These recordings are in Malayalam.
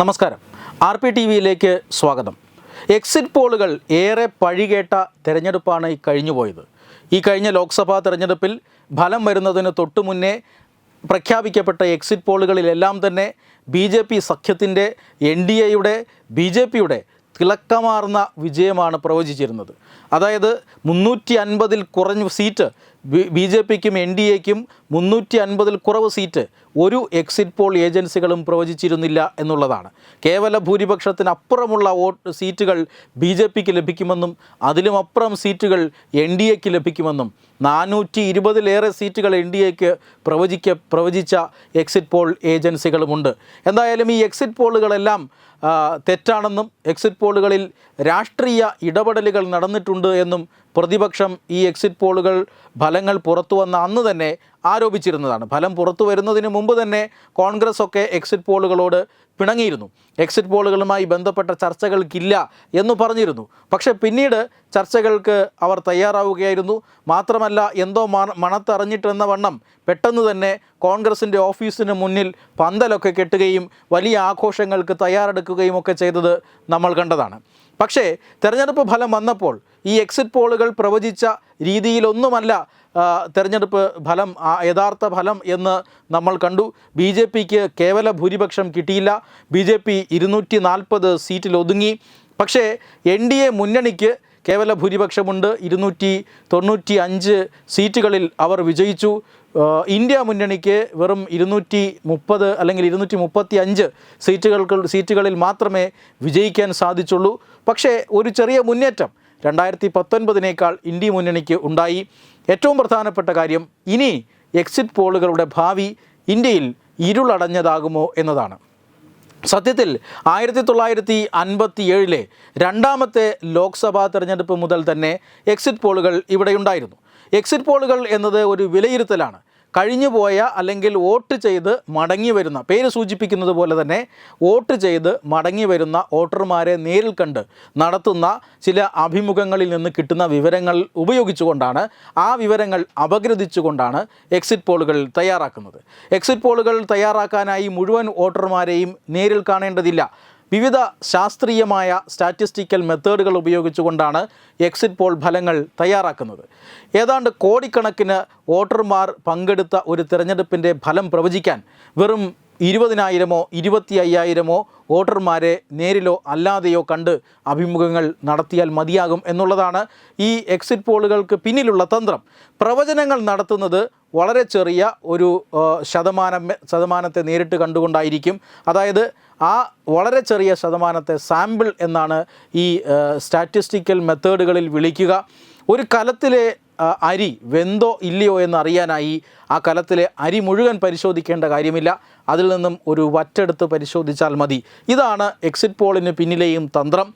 നമസ്കാരം. ആർ പി ടി വിയിലേക്ക് സ്വാഗതം. എക്സിറ്റ് പോളുകൾ ഏറെ പഴികേട്ട തെരഞ്ഞെടുപ്പാണ് ഈ കഴിഞ്ഞുപോയത്. ഈ കഴിഞ്ഞ ലോക്സഭാ തിരഞ്ഞെടുപ്പിൽ ഫലം വരുന്നതിന് തൊട്ടു മുന്നേ പ്രഖ്യാപിക്കപ്പെട്ട എക്സിറ്റ് പോളുകളിലെല്ലാം തന്നെ ബി ജെ പി സഖ്യത്തിന്റെ എൻ ഡി എയുടെ ബി ജെ പിയുടെ തിളക്കമാർന്ന വിജയമാണ് പ്രവചിച്ചിരുന്നത്. അതായത് മുന്നൂറ്റി അൻപതിൽ കുറഞ്ഞ സീറ്റ് ബി ജെ പിക്കും എൻ ഡി എക്കും മുന്നൂറ്റി അൻപതിൽ കുറവ് സീറ്റ് ഒരു എക്സിറ്റ് പോൾ ഏജൻസികളും പ്രവചിച്ചിരുന്നില്ല എന്നുള്ളതാണ്. കേവല ഭൂരിപക്ഷത്തിനപ്പുറമുള്ള വോട്ട് സീറ്റുകൾ ബി ജെ പിക്ക് ലഭിക്കുമെന്നും അതിലും അപ്പുറം സീറ്റുകൾ എൻ ഡി എക്ക് ലഭിക്കുമെന്നും നാനൂറ്റി ഇരുപതിലേറെ സീറ്റുകൾ എൻ ഡി എക്ക് പ്രവചിക്ക പ്രവചിച്ച എക്സിറ്റ് പോൾ ഏജൻസികളുമുണ്ട്. എന്തായാലും ഈ എക്സിറ്റ് പോളുകളെല്ലാം തെറ്റാണെന്നും എക്സിറ്റ് പോളുകളിൽ രാഷ്ട്രീയ ഇടപെടലുകൾ നടന്നിട്ടുണ്ട് എന്നും പ്രതിപക്ഷം ഈ എക്സിറ്റ് പോളുകൾ ഫലങ്ങൾ പുറത്തു വന്ന അന്ന് തന്നെ ആരോപിച്ചിരുന്നതാണ്. ഫലം പുറത്തു വരുന്നതിന് മുമ്പ് തന്നെ കോൺഗ്രസ് ഒക്കെ എക്സിറ്റ് പോളുകളോട് പിണങ്ങിയിരുന്നു. എക്സിറ്റ് പോളുകളുമായി ബന്ധപ്പെട്ട ചർച്ചകൾക്കില്ല എന്ന് പറഞ്ഞിരുന്നു. പക്ഷേ പിന്നീട് ചർച്ചകൾക്ക് അവർ തയ്യാറാവുകയായിരുന്നു. മാത്രമല്ല എന്തോ മണ മണത്തറിഞ്ഞിട്ടെന്ന വണ്ണം പെട്ടെന്ന് തന്നെ കോൺഗ്രസിന്റെ ഓഫീസിന് മുന്നിൽ പന്തലൊക്കെ കെട്ടുകയും വലിയ ആഘോഷങ്ങൾക്ക് തയ്യാറെടുക്കുകയും ഒക്കെ ചെയ്തത് നമ്മൾ കണ്ടതാണ്. പക്ഷേ തെരഞ്ഞെടുപ്പ് ഫലം വന്നപ്പോൾ ഈ എക്സിറ്റ് പോളുകൾ പ്രവചിച്ച രീതിയിലൊന്നുമല്ല തെരഞ്ഞെടുപ്പ് ഫലം യഥാർത്ഥ ഫലം എന്ന് നമ്മൾ കണ്ടു. ബി ജെ പിക്ക് കേവല ഭൂരിപക്ഷം കിട്ടിയില്ല. ബി ജെ പി ഇരുന്നൂറ്റി നാൽപ്പത് സീറ്റിൽ ഒതുങ്ങി പക്ഷേ എൻ ഡി എ മുന്നണിക്ക് കേവല ഭൂരിപക്ഷമുണ്ട്. ഇരുന്നൂറ്റി തൊണ്ണൂറ്റി അഞ്ച് സീറ്റുകളിൽ അവർ വിജയിച്ചു. ഇന്ത്യ മുന്നണിക്ക് വെറും ഇരുന്നൂറ്റി മുപ്പത് അല്ലെങ്കിൽ ഇരുന്നൂറ്റി മുപ്പത്തി അഞ്ച് സീറ്റുകൾക്ക് സീറ്റുകളിൽ മാത്രമേ വിജയിക്കാൻ സാധിച്ചുള്ളൂ. പക്ഷേ ഒരു ചെറിയ മുന്നേറ്റം രണ്ടായിരത്തി പത്തൊൻപതിനേക്കാൾ ഇന്ത്യ മുന്നണിക്ക് ഉണ്ടായി. ഏറ്റവും പ്രധാനപ്പെട്ട കാര്യം ഇനി എക്സിറ്റ് പോളുകളുടെ ഭാവി ഇന്ത്യയിൽ ഇരുളടഞ്ഞതാകുമോ എന്നതാണ്. സത്യത്തിൽ ആയിരത്തി തൊള്ളായിരത്തി അൻപത്തി ഏഴിലെ രണ്ടാമത്തെ ലോക്സഭാ തെരഞ്ഞെടുപ്പ് മുതൽ തന്നെ എക്സിറ്റ് പോളുകൾ ഇവിടെയുണ്ടായിരുന്നു. എക്സിറ്റ് പോളുകൾ എന്നത് ഒരു വിലയിരുത്തലാണ്. കഴിഞ്ഞുപോയ അല്ലെങ്കിൽ വോട്ട് ചെയ്ത് മടങ്ങി വരുന്ന പേര് സൂചിപ്പിക്കുന്നത് പോലെ തന്നെ വോട്ട് ചെയ്ത് മടങ്ങി വരുന്ന വോട്ടർമാരെ നേരിൽ കണ്ട് നടത്തുന്ന ചില അഭിമുഖങ്ങളിൽ നിന്ന് കിട്ടുന്ന വിവരങ്ങൾ ഉപയോഗിച്ചുകൊണ്ടാണ് ആ വിവരങ്ങൾ അപഗ്രഥിച്ചുകൊണ്ടാണ് എക്സിറ്റ് പോളുകൾ തയ്യാറാക്കുന്നത്. എക്സിറ്റ് പോളുകൾ തയ്യാറാക്കാനായി മുഴുവൻ വോട്ടർമാരെയും നേരിൽ കാണേണ്ടതില്ല. വിവിധ ശാസ്ത്രീയമായ സ്റ്റാറ്റിസ്റ്റിക്കൽ മെത്തേഡുകൾ ഉപയോഗിച്ചുകൊണ്ടാണ് എക്സിറ്റ് പോൾ ഫലങ്ങൾ തയ്യാറാക്കുന്നത്. ഏതാണ്ട് കോടിക്കണക്കിന് വോട്ടർമാർ പങ്കെടുത്ത ഒരു തിരഞ്ഞെടുപ്പിന്റെ ഫലം പ്രവചിക്കാൻ വെറും ഇരുപതിനായിരമോ ഇരുപത്തി അയ്യായിരമോ വോട്ടർമാരെ നേരിലോ അല്ലാതെയോ കണ്ട് അഭിമുഖങ്ങൾ നടത്തിയാൽ മതിയാകും എന്നുള്ളതാണ് ഈ എക്സിറ്റ് പോളുകൾക്ക് പിന്നിലുള്ള തന്ത്രം. പ്രവചനങ്ങൾ നടത്തുന്നത് വളരെ ചെറിയ ഒരു ശതമാനം ശതമാനത്തെ നേരിട്ട് കണ്ടുകൊണ്ടായിരിക്കും. അതായത് ആ വളരെ ചെറിയ ശതമാനത്തെ സാമ്പിൾ എന്നാണ് ഈ സ്റ്റാറ്റിസ്റ്റിക്കൽ മെത്തേഡുകളിൽ വിളിക്കുക. ഒരു കലത്തിലെ അരി വെന്തോ ഇല്ലയോ എന്നറിയാനായി ആ കലത്തിലെ അരി മുഴുവൻ പരിശോധിക്കേണ്ട കാര്യമില്ല. അതിൽ നിന്നും ഒരു വറ്റെടുത്ത് പരിശോധിച്ചാൽ മതി. ഇതാണ് എക്സിറ്റ് പോളിന് പിന്നിലെയും തന്ത്രം.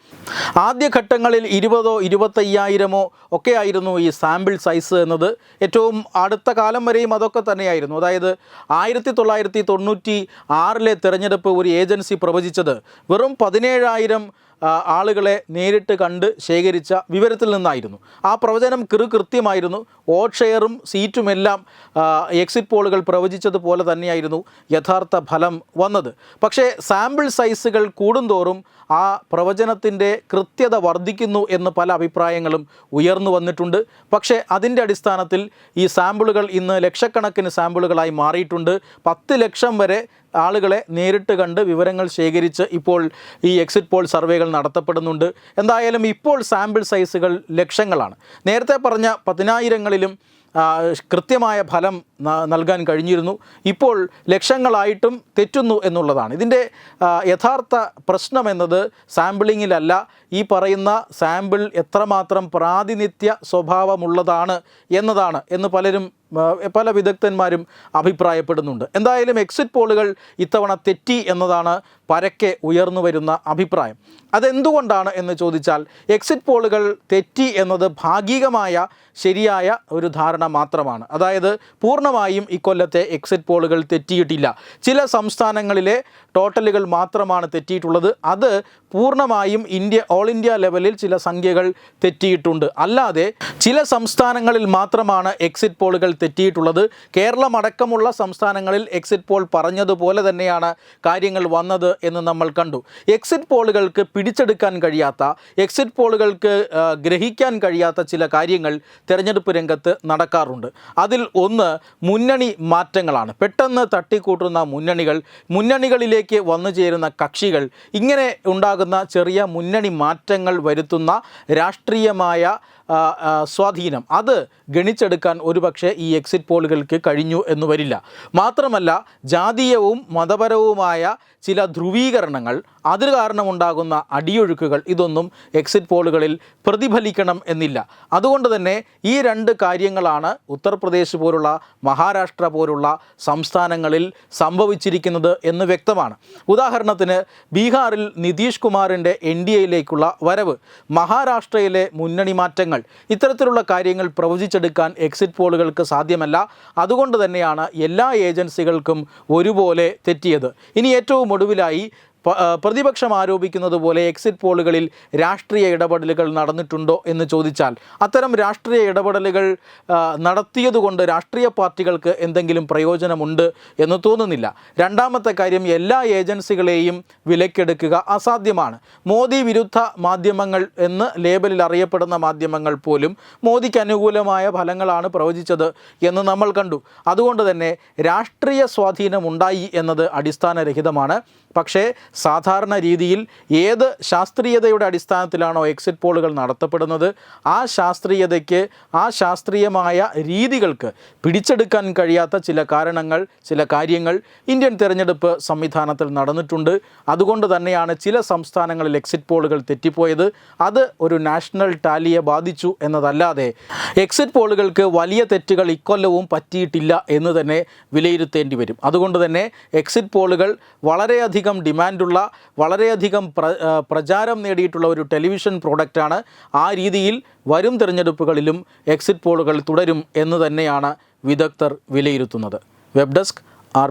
ആദ്യഘട്ടങ്ങളിൽ ഇരുപതോ ഇരുപത്തയ്യായിരമോ ഒക്കെ ആയിരുന്നു ഈ സാമ്പിൾ സൈസ് എന്നത്. ഏറ്റവും അടുത്ത കാലം വരെയും അതൊക്കെ തന്നെയായിരുന്നു. അതായത് ആയിരത്തി തൊള്ളായിരത്തി തൊണ്ണൂറ്റി ആറിലെ തിരഞ്ഞെടുപ്പ് ഒരു ഏജൻസി പ്രവചിച്ചത് വെറും പതിനേഴായിരം ആളുകളെ നേരിട്ട് കണ്ട് ശേഖരിച്ച വിവരത്തിൽ നിന്നായിരുന്നു. ആ പ്രവചനം കൃ കൃത്യമായിരുന്നു. ഓട്ട് ഷെയറും സീറ്റുമെല്ലാം എക്സിറ്റ് പോളുകൾ പ്രവചിച്ചതുപോലെ തന്നെയായിരുന്നു യഥാർത്ഥ ഫലം വന്നത്. പക്ഷേ സാമ്പിൾ സൈസുകൾ കൂടുന്തോറും ആ പ്രവചനത്തിന്റെ കൃത്യത വർദ്ധിക്കുന്നു എന്ന് പല അഭിപ്രായങ്ങളും ഉയർന്നു വന്നിട്ടുണ്ട്. പക്ഷേ അതിന്റെ അടിസ്ഥാനത്തിൽ ഈ സാമ്പിളുകൾ ഇന്ന് ലക്ഷക്കണക്കിന് സാമ്പിളുകളായി മാറിയിട്ടുണ്ട്. പത്ത് ലക്ഷം വരെ ആളുകളെ നേരിട്ട് കണ്ട് വിവരങ്ങൾ ശേഖരിച്ച് ഇപ്പോൾ ഈ എക്സിറ്റ് പോൾ സർവേകൾ നടത്തപ്പെടുന്നുണ്ട്. എന്തായാലും ഇപ്പോൾ സാമ്പിൾ സൈസുകൾ ലക്ഷങ്ങളാണ്. നേരത്തെ പറഞ്ഞ പതിനായിരങ്ങളിലും കൃത്യമായ ഫലം നൽകാൻ കഴിഞ്ഞിരുന്നു. ഇപ്പോൾ ലക്ഷങ്ങളായിട്ടും തെറ്റുന്നു എന്നുള്ളതാണ്. ഇതിന്റെ യഥാർത്ഥ പ്രശ്നം എന്നത് സാമ്പിളിങ്ങിലല്ല ഈ പറയുന്ന സാമ്പിൾ എത്രമാത്രം പ്രാതിനിധ്യ സ്വഭാവമുള്ളതാണ് എന്നതാണ് എന്ന് പലരും പല വിദഗ്ധന്മാരും അഭിപ്രായപ്പെടുന്നുണ്ട്. എന്തായാലും എക്സിറ്റ് പോളുകൾ ഇത്തവണ തെറ്റി എന്നതാണ് പരക്കെ ഉയർന്നു വരുന്ന അഭിപ്രായം. അതെന്തുകൊണ്ടാണ് എന്ന് ചോദിച്ചാൽ എക്സിറ്റ് പോളുകൾ തെറ്റി എന്നത് ഭാഗികമായ ശരിയായ ഒരു ധാരണ മാത്രമാണ്. അതായത് പൂർണമായും ഇക്കൊല്ലത്തെ എക്സിറ്റ് പോളുകൾ തെറ്റിയിട്ടില്ല. ചില സംസ്ഥാനങ്ങളിലെ ടോട്ടലുകൾ മാത്രമാണ് തെറ്റിയിട്ടുള്ളത്. അത് പൂർണമായും ഇന്ത്യ ഓൾ ഇന്ത്യ ലെവലിൽ ചില സംഖ്യകൾ തെറ്റിയിട്ടുണ്ട്. അല്ലാതെ ചില സംസ്ഥാനങ്ങളിൽ മാത്രമാണ് എക്സിറ്റ് പോളുകൾ തെറ്റിയിട്ടുള്ളത്. കേരളമടക്കമുള്ള സംസ്ഥാനങ്ങളിൽ എക്സിറ്റ് പോൾ പറഞ്ഞതുപോലെ തന്നെയാണ് കാര്യങ്ങൾ വന്നത് എന്ന് നമ്മൾ കണ്ടു. എക്സിറ്റ് പോളുകൾക്ക് പിടിച്ചെടുക്കാൻ കഴിയാത്ത എക്സിറ്റ് പോളുകൾക്ക് ഗ്രഹിക്കാൻ കഴിയാത്ത ചില കാര്യങ്ങൾ തെരഞ്ഞെടുപ്പ് രംഗത്ത് നടക്കാറുണ്ട്. അതിൽ ഒന്ന് മുന്നണി മാറ്റങ്ങളാണ്. പെട്ടെന്ന് തട്ടിക്കൂട്ടുന്ന മുന്നണികൾ മുന്നണികളിലേക്ക് വന്നു ചേരുന്ന കക്ഷികൾ ഇങ്ങനെ ഉണ്ടാകുന്ന ചെറിയ മുന്നണി മാറ്റങ്ങൾ വരുത്തുന്ന രാഷ്ട്രീയമായ സ്വാധീനം. അത് ഗണിച്ചെടുക്കാൻ ഒരുപക്ഷെ ഈ എക്സിറ്റ് പോളുകൾക്ക് കഴിഞ്ഞു എന്ന് വരില്ല. മാത്രമല്ല ജാതീയവും മതപരവുമായ ചില ധ്രുവീകരണങ്ങൾ അതിന് കാരണമുണ്ടാകുന്ന അടിയൊഴുക്കുകൾ ഇതൊന്നും എക്സിറ്റ് പോളുകളിൽ പ്രതിഫലിക്കണം എന്നില്ല. അതുകൊണ്ട് തന്നെ ഈ രണ്ട് കാര്യങ്ങളാണ് ഉത്തർപ്രദേശ് പോലുള്ള മഹാരാഷ്ട്ര പോലുള്ള സംസ്ഥാനങ്ങളിൽ സംഭവിച്ചിരിക്കുന്നത് എന്ന് വ്യക്തമാണ്. ഉദാഹരണത്തിന് ബീഹാറിൽ നിതീഷ് കുമാറിന്റെ എൻ ഡി എയിലേക്കുള്ള വരവ് മഹാരാഷ്ട്രയിലെ മുന്നണി മാറ്റങ്ങൾ ഇത്തരത്തിലുള്ള കാര്യങ്ങൾ പ്രവചിച്ചെടുക്കാൻ എക്സിറ്റ് പോളുകൾക്ക് സാധ്യമല്ല. അതുകൊണ്ട് തന്നെയാണ് എല്ലാ ഏജൻസികൾക്കും ഒരുപോലെ തെറ്റിയത്. ഇനി ഏറ്റവും ഒടുവിലായി പ- പ്രതിപക്ഷം ആരോപിക്കുന്നത് പോലെ എക്സിറ്റ് പോളുകളിൽ രാഷ്ട്രീയ ഇടപെടലുകൾ നടന്നിട്ടുണ്ടോ എന്ന് ചോദിച്ചാൽ അത്തരം രാഷ്ട്രീയ ഇടപെടലുകൾ നടത്തിയതുകൊണ്ട് രാഷ്ട്രീയ പാർട്ടികൾക്ക് എന്തെങ്കിലും പ്രയോജനമുണ്ട് എന്ന് തോന്നുന്നില്ല. രണ്ടാമത്തെ കാര്യം എല്ലാ ഏജൻസികളെയും വിലക്കെടുക്കുക അസാധ്യമാണ്. മോദി വിരുദ്ധ മാധ്യമങ്ങൾ എന്ന് ലേബലിൽ അറിയപ്പെടുന്ന മാധ്യമങ്ങൾ പോലും മോദിക്ക് അനുകൂലമായ ഫലങ്ങളാണ് പ്രവചിച്ചത് എന്ന് നമ്മൾ കണ്ടു. അതുകൊണ്ട് തന്നെ രാഷ്ട്രീയ സ്വാധീനമുണ്ടായി എന്നത് അടിസ്ഥാനരഹിതമാണ്. പക്ഷേ സാധാരണ രീതിയിൽ ഏത് ശാസ്ത്രീയതയുടെ അടിസ്ഥാനത്തിലാണോ എക്സിറ്റ് പോളുകൾ നടത്തപ്പെടുന്നത് ആ ശാസ്ത്രീയതയ്ക്ക് ആ ശാസ്ത്രീയമായ രീതികൾക്ക് പിടിച്ചെടുക്കാൻ കഴിയാത്ത ചില കാരണങ്ങൾ ചില കാര്യങ്ങൾ ഇന്ത്യൻ തിരഞ്ഞെടുപ്പ് സംവിധാനത്തിൽ നടന്നിട്ടുണ്ട്. അതുകൊണ്ട് തന്നെയാണ് ചില സംസ്ഥാനങ്ങളിൽ എക്സിറ്റ് പോളുകൾ തെറ്റിപ്പോയത്. അത് ഒരു നാഷണൽ ടാലിയെ ബാധിച്ചു എന്നതല്ലാതെ എക്സിറ്റ് പോളുകൾക്ക് വലിയ തെറ്റുകൾ ഇക്കൊല്ലവും പറ്റിയിട്ടില്ല എന്ന് തന്നെ വിലയിരുത്തേണ്ടി വരും. അതുകൊണ്ട് തന്നെ എക്സിറ്റ് പോളുകൾ വളരെയധികം ഡിമാൻഡുള്ള വളരെയധികം പ്ര പ്രചാരം നേടിയിട്ടുള്ള ഒരു ടെലിവിഷൻ പ്രോഡക്റ്റാണ് ആ രീതിയിൽ വരും തിരഞ്ഞെടുപ്പുകളിലും എക്സിറ്റ് പോളുകൾ തുടരും എന്ന് തന്നെയാണ് വിദഗ്ധർ വിലയിരുത്തുന്നത്. Web desk R